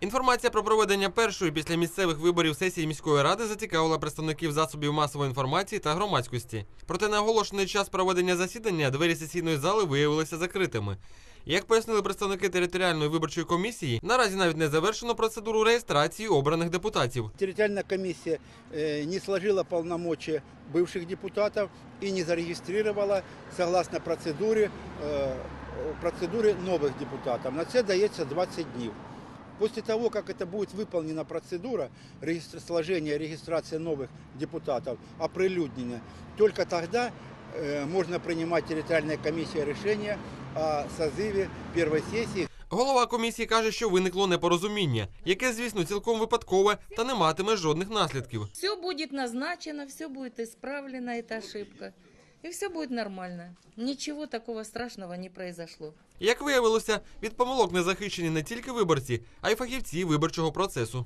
Інформація про проведення першої після місцевих виборів сесії міської ради зацікавила представників засобів масової інформації та громадськості. Проте на оголошений час проведення засідання двері сесійної зали виявилися закритими. Як пояснили представники територіальної виборчої комісії, наразі навіть не завершено процедуру реєстрації обраних депутатів. Территориальная комиссия э, не сложила полномочия бывших депутатов и не зарегистрировала согласно процедуре, э, процедуре новых депутатов. На це дається 20 днів. После того, как это будет выполнена процедура регистр- сложения и регистрации новых депутатов, оприлюднения, только тогда э, можно принимать территориальная комиссия решение о созыве первой сессии Голова комісії каже, що виникло непорозуміння, яке, звісно, цілком випадкове та не матиме жодних наслідків. Все будет назначено, все будет исправлено, эта ошибка. И все буде нормально. Нічого такого страшного не произошло. Як виявилося, від помилок не захищені не тільки виборці, а й фахівці виборчого процесу.